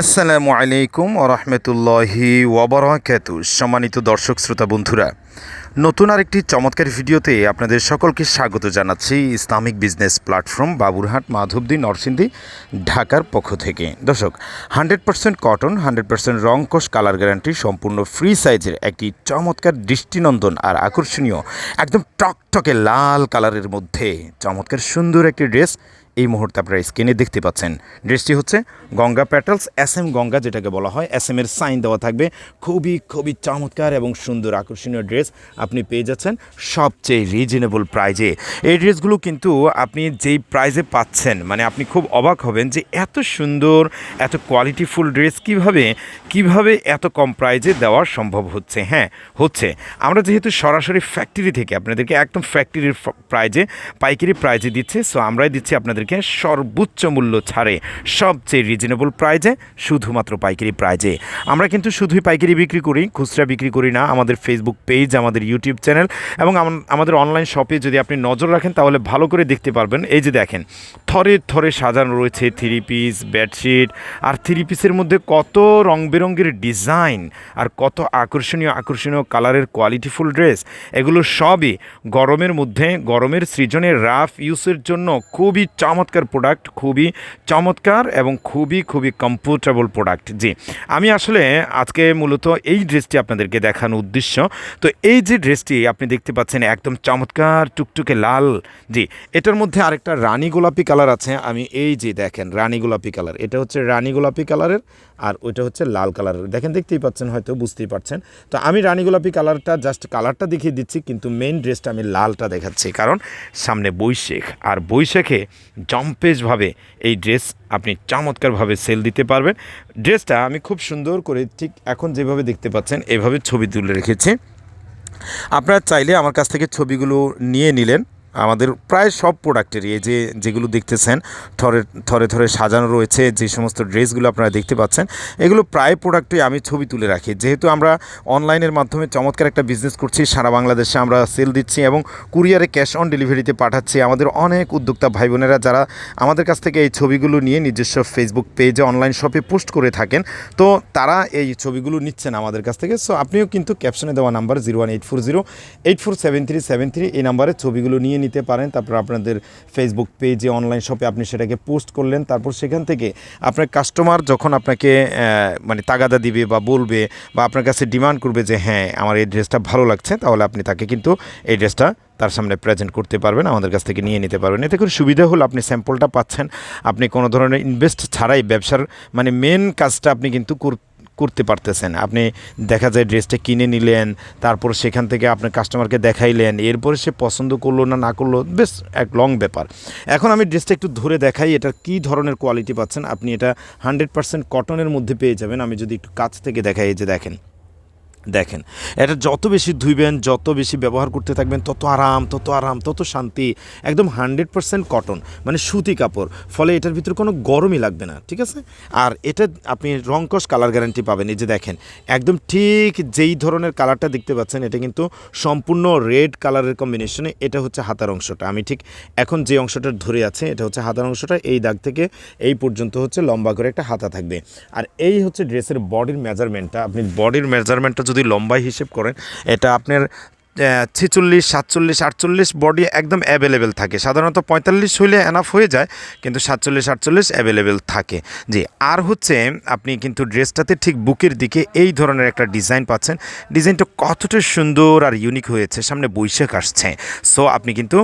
আসসালামু আলাইকুম ওরহমতুল্লাহি ওবরাকাতু সম্মানিত দর্শক, শ্রোতা, বন্ধুরা, নতুন আরেকটি চমৎকার ভিডিওতে আপনাদের সকলকে স্বাগত জানাচ্ছি Islamic business platform Baburhat, Madhabdi, Narsingdi, ঢাকার পক্ষ থেকে। দর্শক, hundred percent cotton, hundred percent রংকশ colour guarantee, সম্পূর্ণ ফ্রি সাইজের একটি চমৎকার দৃষ্টিনন্দন আর আকর্ষণীয়, একদম টকটকে লাল কালারের মধ্যে চমৎকার সুন্দর একটি ড্রেস এই মুহূর্তে আপনারা স্ক্রিনে দেখতে পাচ্ছেন। ড্রেসটি হচ্ছে Ganga petals S M Ganga যেটাকে বলা হয়। এস এম এর সাইন দেওয়া থাকবে। খুবই খুবই চমৎকার এবং সুন্দর আকর্ষণীয় ড্রেস আপনি পেয়ে যাচ্ছেন সবচেয়ে রিজনেবল প্রাইজে এই ড্রেসগুলো কিন্তু আপনি যেই প্রাইজে পাচ্ছেন মানে আপনি খুব অবাক হবেন যে এত সুন্দর, এত কোয়ালিটিফুল ড্রেস কীভাবে কীভাবে এত কম প্রাইজে দেওয়া সম্ভব হচ্ছে? হ্যাঁ হচ্ছে। আমরা যেহেতু সরাসরি ফ্যাক্টরি থেকে আপনাদেরকে একদম ফ্যাক্টরির প্রাইজে পাইকারি প্রাইজে দিচ্ছে সো আমরাই দিচ্ছি আপনাদেরকে সর্বোচ্চ মূল্য ছাড়ে সবচেয়ে রিজনেবল প্রাইজে শুধুমাত্র পাইকারি প্রাইজে আমরা কিন্তু শুধুই পাইকারি বিক্রি করি, খুচরা বিক্রি করি না, আমাদের ফেসবুক পেজ আমাদের ইউটিউব চ্যানেল এবং আমাদের অনলাইন শপে যদি আপনি নজর রাখেন তাহলে ভালো করে দেখতে পারবেন। এই যে দেখেন, থরে থরে সাজানো রয়েছে থ্রি পিস বেডশিট আর থ্রি পিসের মধ্যে কত রং বেরঙের ডিজাইন আর কত আকর্ষণীয় আকর্ষণীয় কালারের কোয়ালিটিফুল ড্রেস এগুলো সবই গরমের মধ্যে, গরমের সৃজনে রাফ ইউজের জন্য খুবই চমৎকার প্রোডাক্ট খুবই চমৎকার এবং খুবই খুবই কমফোর্টেবল প্রোডাক্ট জি, আমি আসলে আজকে মূলত এই ড্রেসটি আপনাদেরকে দেখানোর উদ্দেশ্য। তো এই যে ড্রেসটি আপনি দেখতে পাচ্ছেন, একদম চমৎকার, টুকটুকে লাল। জি, এটার মধ্যে আরেকটা রানী গোলাপি কালার আছে। আমি এই যে দেখেন, রানী গোলাপি কালার এটা হচ্ছে রানী গোলাপি কালারের আর ওইটা হচ্ছে লাল কালারের দেখেন, দেখতেই পাচ্ছেন, হয়তো বুঝতেই পারছেন। তো আমি রানী গোলাপি কালারটা জাস্ট কালারটা দেখিয়ে দিচ্ছি, কিন্তু মেইন ড্রেসটা আমি লালটা দেখাচ্ছি। কারণ সামনে বৈশাখ, আর বৈশাখে জম্পেশভাবে এই ড্রেস আপনি চমৎকারভাবে সেল দিতে পারবেন। ড্রেসটা আমি খুব সুন্দর করে ঠিক এখন যেভাবে দেখতে পাচ্ছেন, এভাবে ছবি তুলে রেখেছি। আপনারা চাইলে আমার কাছ থেকে ছবিগুলো নিয়ে নিলেন। আমাদের প্রায় সব প্রোডাক্টেরই এই যে যেগুলো দেখতেছেন, থরে থরে থরে সাজানো রয়েছে, যে সমস্ত ড্রেসগুলো আপনারা দেখতে পাচ্ছেন, এগুলো প্রায় প্রোডাক্টই আমি ছবি তুলে রাখি। যেহেতু আমরা অনলাইনের মাধ্যমে চমৎকার একটা বিজনেস করছি, সারা বাংলাদেশে আমরা সেল দিচ্ছি এবং কুরিয়ারে ক্যাশ অন ডেলিভারিতে পাঠাচ্ছি, আমাদের অনেক উদ্যোক্তা ভাই বোনেরা যারা আমাদের কাছ থেকে এই ছবিগুলো নিয়ে নিজস্ব ফেসবুক পেজে অনলাইন শপে পোস্ট করে থাকেন, তো তারা এই ছবিগুলো নিচ্ছেন আমাদের কাছ থেকে। সো আপনিও কিন্তু ক্যাপশনে দেওয়া number zero one eight four zero eight four seven three seven three এই নাম্বারে ছবিগুলো নিয়ে নিতে পারেন। তারপর আপনাদের ফেসবুক পেজে অনলাইন শপে আপনি সেটাকে পোস্ট করলেন। তারপর সেখান থেকে আপনার কাস্টমার যখন আপনাকে মানে তাগাদা দিবে বা বলবে বা আপনার কাছে ডিমান্ড করবে যে হ্যাঁ আমার এই ড্রেসটা ভালো লাগছে, তাহলে আপনি তাকে কিন্তু এই ড্রেসটা তার সামনে প্রেজেন্ট করতে পারবেন, আমাদের কাছ থেকে নিয়ে নিতে পারবেন। এতে করে সুবিধা হলো আপনি স্যাম্পলটা পাচ্ছেন। আপনি কোনো ধরনের ইনভেস্ট ছাড়াই ব্যবসার মানে মেন কাজটা আপনি কিন্তু কর- করতে পারতেছেন। আপনি দেখা যায় ড্রেসটা কিনে নিলেন, তারপর সেখান থেকে আপনার কাস্টমারকে দেখাইলেন, এরপরে সে পছন্দ করল না না করল, বেশ এক লং ব্যাপার। এখন আমি ড্রেসটা একটু ধরে দেখাই, এটা কি ধরনের কোয়ালিটি পাচ্ছেন? আপনি এটা হান্ড্রেড পার্সেন্ট কটনের মধ্যে পেয়ে যাবেন। আমি যদি একটু কাছ থেকে দেখাই যে দেখেন। দেখেন, এটা যত বেশি ধুইবেন, যত বেশি ব্যবহার করতে থাকবেন, তত আরাম তত আরাম, তত শান্তি, একদম হান্ড্রেড পার্সেন্ট কটন মানে সুতি কাপড়। ফলে এটার ভিতরে কোনো গরমই লাগবে না, ঠিক আছে? আর এটা আপনি রংকশ কালার গ্যারান্টি পাবেন। এই যে দেখেন, একদম ঠিক যেই ধরনের কালারটা দেখতে পাচ্ছেন, এটা কিন্তু সম্পূর্ণ রেড কালারের কম্বিনেশনে এটা হচ্ছে হাতার অংশটা। আমি ঠিক এখন যে অংশটা ধরে আছে, এটা হচ্ছে হাতার অংশটা, এই দাগ থেকে এই পর্যন্ত হচ্ছে লম্বা করে একটা হাতা থাকবে। আর এই হচ্ছে ড্রেসের বডির মেজারমেন্টটা আপনি বডির মেজারমেন্টটা যদি লম্বাই হিসেব করেন, এটা আপনার ছেচল্লিশ, সাতচল্লিশ, আটচল্লিশ বডি একদম অ্যাভেলেবেল থাকে। সাধারণত পঁয়তাল্লিশ হইলে এনাফ হয়ে যায়, কিন্তু সাতচল্লিশ, আটচল্লিশ অ্যাভেলেবেল থাকে। জি, আর হচ্ছে আপনি কিন্তু ড্রেসটাতে ঠিক বুকের দিকে এই ধরনের একটা ডিজাইন পাচ্ছেন। ডিজাইনটা কতটা সুন্দর আর ইউনিক হয়েছে, সামনে বৈশাখ আসছে। সো আপনি কিন্তু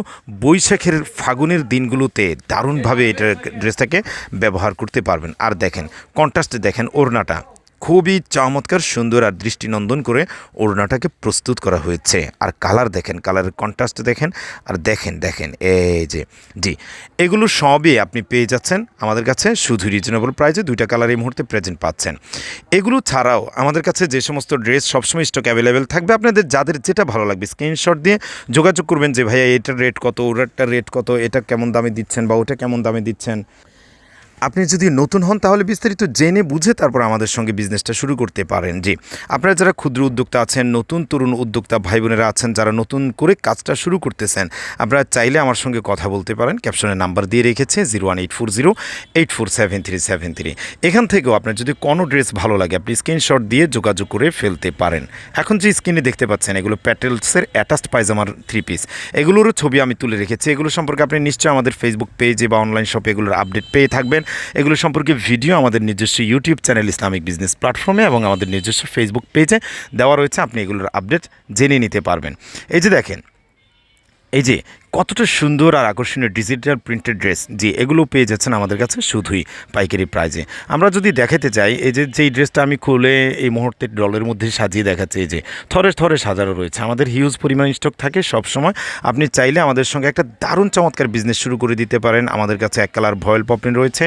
বৈশাখের ফাগুনের দিনগুলোতে দারুণভাবে এটা ড্রেসটাকে ব্যবহার করতে পারবেন। আর দেখেন কন্ট্রাস্টে দেখেন, ওড়নাটা। খুবই চমৎকার, সুন্দর আর দৃষ্টিনন্দন করে ওড়নাটাকে প্রস্তুত করা হয়েছে। আর কালার দেখেন কালারের কন্ট্রাস্ট দেখেন, আর দেখেন দেখেন, এই যে, জি। এগুলো সবই আপনি পেয়ে যাচ্ছেন আমাদের কাছে, শুধু রিজনেবল প্রাইসে দুইটা কালার এই মুহূর্তে প্রেজেন্ট পাচ্ছেন। এগুলো ছাড়াও আমাদের কাছে যে সমস্ত ড্রেস সবসময় স্টক অ্যাভেলেবেল থাকবে, আপনাদের যাদের যেটা ভালো লাগবে স্ক্রিনশট দিয়ে যোগাযোগ করবেন যে, ভাইয়া, এটার রেট কত ওটার রেট কত, এটা কেমন দামে দিচ্ছেন বা ওটা কেমন দামে দিচ্ছেন? আপনি যদি নতুন হন, তাহলে বিস্তারিত জেনে বুঝে তারপর আমাদের সঙ্গে বিজনেসটা শুরু করতে পারেন। জি, আপনারা যারা ক্ষুদ্র উদ্যোক্তা আছেন, নতুন তরুণ উদ্যোক্তা ভাই বোনেরা আছেন, যারা নতুন করে কাজটা শুরু করতেছেন, আপনারা চাইলে আমার সঙ্গে কথা বলতে পারেন। ক্যাপশনে নাম্বার দিয়ে রেখেছে zero one eight four zero eight four seven three seven three এখান থেকেও আপনার যদি কোনো ড্রেস ভালো লাগে, আপনি স্ক্রিনশট দিয়ে যোগাযোগ করে ফেলতে পারেন। এখন যে স্ক্রিনে দেখতে পাচ্ছেন, এগুলো প্যাটেলসের অ্যাটাচড পায়জামার থ্রি পিস এগুলোরও ছবি আমি তুলে রেখেছি। এগুলো সম্পর্কে আপনি নিশ্চয়ই আমাদের ফেসবুক পেজে বা অনলাইন শপে এগুলোর আপডেট পেয়ে থাকবেন। এগুলো সম্পর্কে ভিডিও আমাদের নিজস্ব ইউটিউব চ্যানেল ইসলামিক বিজনেস প্ল্যাটফর্মে এবং আমাদের নিজস্ব ফেসবুক পেজে দেওয়া রয়েছে। আপনি এগুলোর আপডেট জেনে নিতে পারবেন। এই যে দেখেন, এই যে কতটা সুন্দর আর আকর্ষণীয় ডিজিটাল প্রিন্টেড ড্রেস জি এগুলো পেয়ে যাচ্ছেন আমাদের কাছে শুধুই পাইকারি প্রাইজে আমরা যদি দেখাতে চাই, এই যে, যেই ড্রেসটা আমি খুলে এই মুহূর্তে ডলের মধ্যে সাজিয়ে দেখাচ্ছি, এই যে, থরে থরে সাজানো রয়েছে। আমাদের হিউজ পরিমাণ স্টক থাকে সব সময় আপনি চাইলে আমাদের সঙ্গে একটা দারুণ চমৎকার বিজনেস শুরু করে দিতে পারেন। আমাদের কাছে এক কালার ভয়েল পপলিন রয়েছে,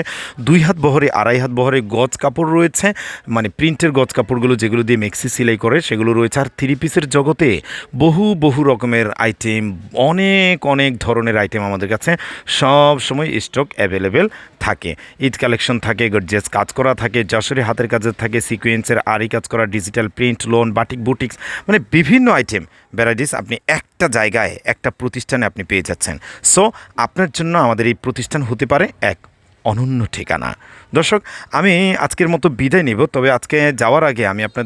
দুই হাত বহরে, আড়াই হাত বহরে গজ কাপড় রয়েছে মানে প্রিন্টের গজ কাপড়গুলো যেগুলো দিয়ে মেক্সি সেলাই করে, সেগুলো রয়েছে। আর থ্রি পিসের জগতে বহু বহু রকমের আইটেম অনেক অনেক ধরনের আইটেম আমাদের কাছে সব সময় স্টক অ্যাভেলেবেল থাকে। ঈদ কালেকশন থাকে গর্জিয়াস কাজ করা থাকে, যশোরে হাতের কাজের থাকে সিকোয়েন্সের আরি কাজ করা digital print lawn batik boutiques মানে বিভিন্ন আইটেম ভ্যারাইটিস আপনি একটা জায়গায়, একটা প্রতিষ্ঠানে আপনি পেয়ে যাচ্ছেন। সো আপনার জন্য আমাদের এই প্রতিষ্ঠান হতে পারে এক অনন্য ঠিকানা। দর্শক, আমি আজকের মতো বিদায় নিব, তবে আজকে যাওয়ার আগে আমি আপনাদের